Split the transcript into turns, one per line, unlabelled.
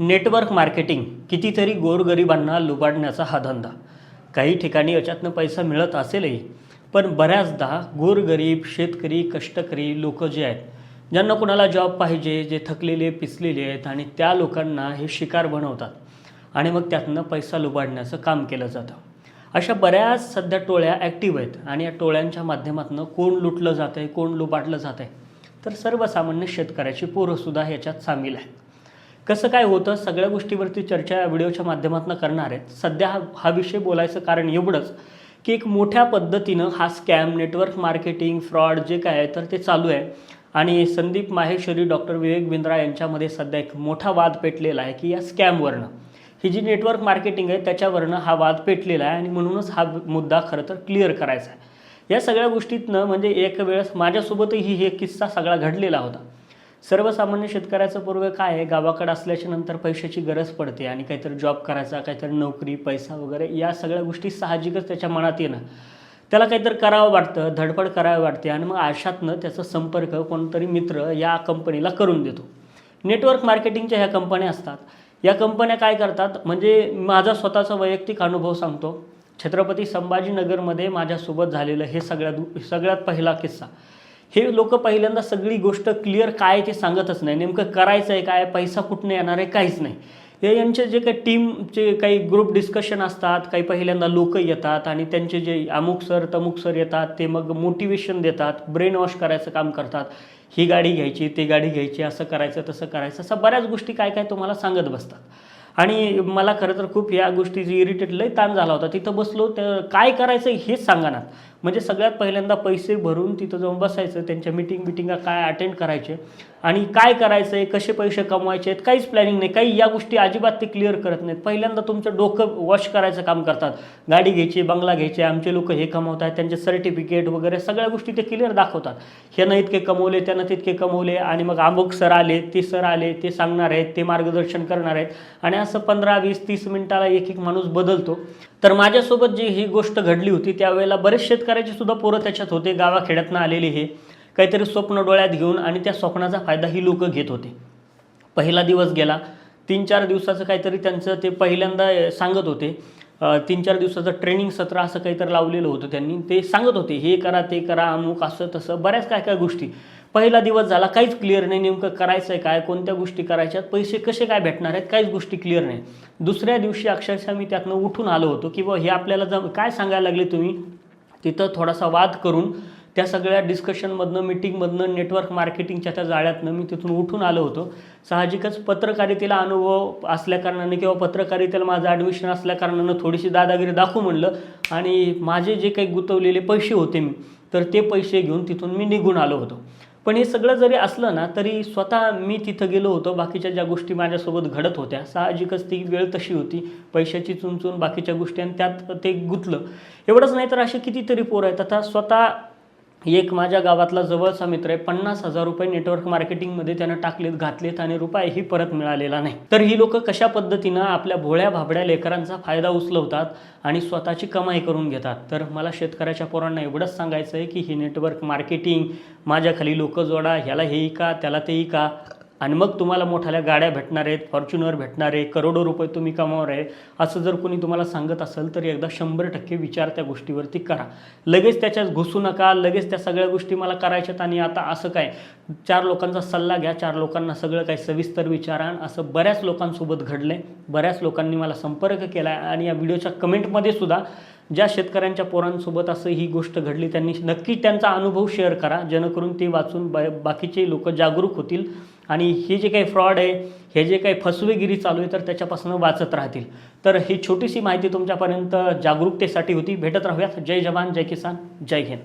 Network marketing कितीतरी गोरगरिबांना लुबाडण्याचा हा धंदा. काही ठिकाणी याच्यातनं पैसा मिळत असेलही पण बऱ्याचदा गोरगरीब शेतकरी कष्टकरी लोक जे आहेत ज्यांना कोणाला जॉब पाहिजे जे थकलेले पिसलेले आहेत आणि त्या लोकांना हे शिकार बनवतात आणि मग त्यातनं पैसा लुबाडण्याचं काम केलं जातं. अशा बऱ्याच सध्या टोळ्या ॲक्टिव्ह आहेत आणि या टोळ्यांच्या माध्यमातून कोण लुटलं जातं आहे कोण लुबाडलं जातं आहे तर सर्वसामान्य शेतकऱ्याची पोरंसुद्धा ह्याच्यात सामील आहेत. कसं काय होतं सगळ्या गोष्टीवरती चर्चा या व्हिडिओच्या माध्यमातून करणार आहेत. सध्या हा हा विषय बोलायचं कारण एवढंच की एक मोठ्या पद्धतीनं हा स्कॅम नेटवर्क मार्केटिंग फ्रॉड जे काय आहे तर ते चालू आहे. आणि संदीप माहेश्वरी डॉक्टर विवेक बिंद्रा यांच्यामध्ये सध्या एक मोठा वाद पेटलेला आहे की या स्कॅमवरनं. ही जी नेटवर्क मार्केटिंग आहे त्याच्यावरनं हा वाद पेटलेला आहे आणि म्हणूनच हा मुद्दा खरं तर क्लिअर करायचा आहे. या सगळ्या गोष्टीतनं म्हणजे एक वेळेस माझ्यासोबतही हे किस्सा सगळा घडलेला होता. सर्वसामान्य शेतकऱ्याचं पूर्व काय आहे? गावाकडं असल्याच्या नंतर पैशाची गरज पडते आणि काहीतरी जॉब करायचा काहीतरी नोकरी पैसा वगैरे या सगळ्या गोष्टी साहजिकच त्याच्या मनात येणं. त्याला काहीतरी करावं वाटतं धडपड करावं वाटते आणि मग आशातनं त्याचा संपर्क कोणतरी मित्र या कंपनीला करून देतो. नेटवर्क मार्केटिंगच्या ह्या कंपन्या असतात. या कंपन्या काय करतात? म्हणजे माझा स्वतःचा वैयक्तिक अनुभव सांगतो. छत्रपती संभाजीनगरमध्ये माझ्यासोबत झालेलं हे सगळ्यात सगळ्यात पहिला किस्सा. हे लोक पहिल्यांदा सगळी गोष्ट क्लिअर काय ते सांगतच नाही. नेमकं करायचं आहे काय पैसा कुठनं येणार आहे काहीच नाही. हे यांचे जे काही टीमचे काही ग्रुप डिस्कशन असतात काही पहिल्यांदा लोक येतात आणि त्यांचे जे अमुक सर तमुक सर येतात ते मग मोटिवेशन देतात ब्रेन वॉश करायचं काम करतात. ही गाडी घ्यायची ती गाडी घ्यायची असं करायचं तसं करायचं असं बऱ्याच गोष्टी काय काय तुम्हाला सांगत बसतात. आणि मला खरं तर खूप या गोष्टीची इरिटेट लय ताण झाला होता. तिथं बसलो तर काय करायचं हेच सांगा म्हणजे सगळ्यात पहिल्यांदा पैसे भरून तिथं जाऊन बसायचं त्यांच्या मिटिंग बिटिंगा काय अटेंड करायचे आणि काय करायचं आहे कसे पैसे कमवायचे आहेत काहीच प्लॅनिंग नाही काही या गोष्टी अजिबात ते क्लिअर करत नाहीत. पहिल्यांदा तुमचं डोकं वॉश करायचं काम करतात. गाडी घ्यायची बंगला घ्यायचे आमचे लोक हे कमवत आहेत त्यांचे सर्टिफिकेट वगैरे सगळ्या गोष्टी ते क्लिअर दाखवतात. ह्यानं इतके कमवले त्यानं तितके कमवले आणि मग अमुक सर आले ते सर आले ते सांगणार आहेत ते मार्गदर्शन करणार आहेत. आणि असं पंधरा वीस तीस मिनिटाला एक एक माणूस बदलतो. तर माझ्यासोबत जी ही गोष्ट घडली होती त्यावेळेला बरेच शेतकऱ्याची सुद्धा पोरं त्याच्यात होते गावाखेड्यातनं आलेले हे. काहीतरी स्वप्न डोळ्यात घेऊन आणि त्या स्वप्नाचा फायदा ही लोक घेत होते. पहिला दिवस गेला तीन चार दिवसाचं काहीतरी त्यांचं ते पहिल्यांदा सांगत होते. तीन चार दिवसाचं ट्रेनिंग सत्र असं काहीतरी लावलेलं होतं त्यांनी. ते सांगत होते हे करा ते करा अमुक असं तसं. बऱ्याच काय काय गोष्टी. पहिला दिवस झाला काहीच क्लिअर नाही नेमकं करायचं आहे काय कोणत्या गोष्टी करायच्यात पैसे कसे काय भेटणार आहेत काहीच गोष्टी क्लिअर नाही. दुसऱ्या दिवशी अक्षरशः मी त्यातनं उठून आलो होतो की बुवा हे आपल्याला जम काय सांगायला लागले तुम्ही? तिथं थोडासा वाद करून त्या सगळ्या डिस्कशनमधनं मिटिंगमधनं नेटवर्क मार्केटिंगच्या त्या जाळ्यातनं मी तिथून उठून आलो होतो. साहजिकच पत्रकारितेला अनुभव असल्याकारणाने किंवा पत्रकारितेला माझं ॲडमिशन असल्याकारणानं थोडीशी दादागिरी दाखवू म्हणलं आणि माझे जे काही गुंतवलेले पैसे होते मी तर ते पैसे घेऊन तिथून मी निघून आलो होतो. पण हे सगळं जरी असलं ना तरी स्वतः मी तिथं गेलो होतो. बाकीच्या ज्या गोष्टी माझ्यासोबत घडत होत्या साहजिकच ती वेळ तशी होती. पैशाची चुंचून बाकीच्या गोष्टी आणि त्यात ते गुंतलं. एवढंच नाही तर असे कितीतरी पोरं आहेत. आता स्वतः एक माझ्या गावातला जवळचा मित्र आहे. पन्नास हजार रुपये नेटवर्क मार्केटिंगमध्ये त्यानं टाकलेत घातलेत आणि रुपयाही परत मिळालेला नाही. तर ही लोक कशा पद्धतीनं आपल्या भोळ्या भाबड्या लेकरांचा फायदा उचलवतात आणि स्वतःची कमाई करून घेतात? तर मला शेतकऱ्याच्या पोरांना एवढंच सांगायचं आहे की ही नेटवर्क मार्केटिंग माझ्याखाली लोकं लोक जोडा ह्याला हेही का त्याला तेही का? आणि मग तुम्हाला मोठ्याल्या गाड्या भेटणार आहेत फॉर्च्युनर भेटणार आहे करोडो रुपये तुम्ही कमावणार आहे असं जर कोणी तुम्हाला सांगत असेल तर एकदा शंभर टक्के विचार त्या गोष्टीवरती करा. लगेच त्याच्यात घुसू नका लगेच त्या सगळ्या गोष्टी मला करायच्यात आणि आता असं काय? चार लोकांचा सल्ला घ्या चार लोकांना सगळं काही सविस्तर विचारा आणि असं बऱ्याच लोकांसोबत घडलं आहे बऱ्याच लोकांनी मला संपर्क केला आहे आणि या व्हिडिओच्या कमेंटमध्ये सुद्धा ज्या शेतकऱ्यांच्या पोरांसोबत असं ही गोष्ट घडली त्यांनी नक्की त्यांचा अनुभव शेअर करा जेणेकरून ते वाचून बा बाकीचे लोक जागरूक होतील. आणि हे जे काही फ्रॉड आहे हे जे काही फसवेगिरी चालू आहे तर त्याच्यापासून वाचत राहतील. तर ही छोटीशी माहिती तुमच्यापर्यंत जागरूकतेसाठी होती. भेटत राहूयात. जय जवान जय किसान जय हिंद.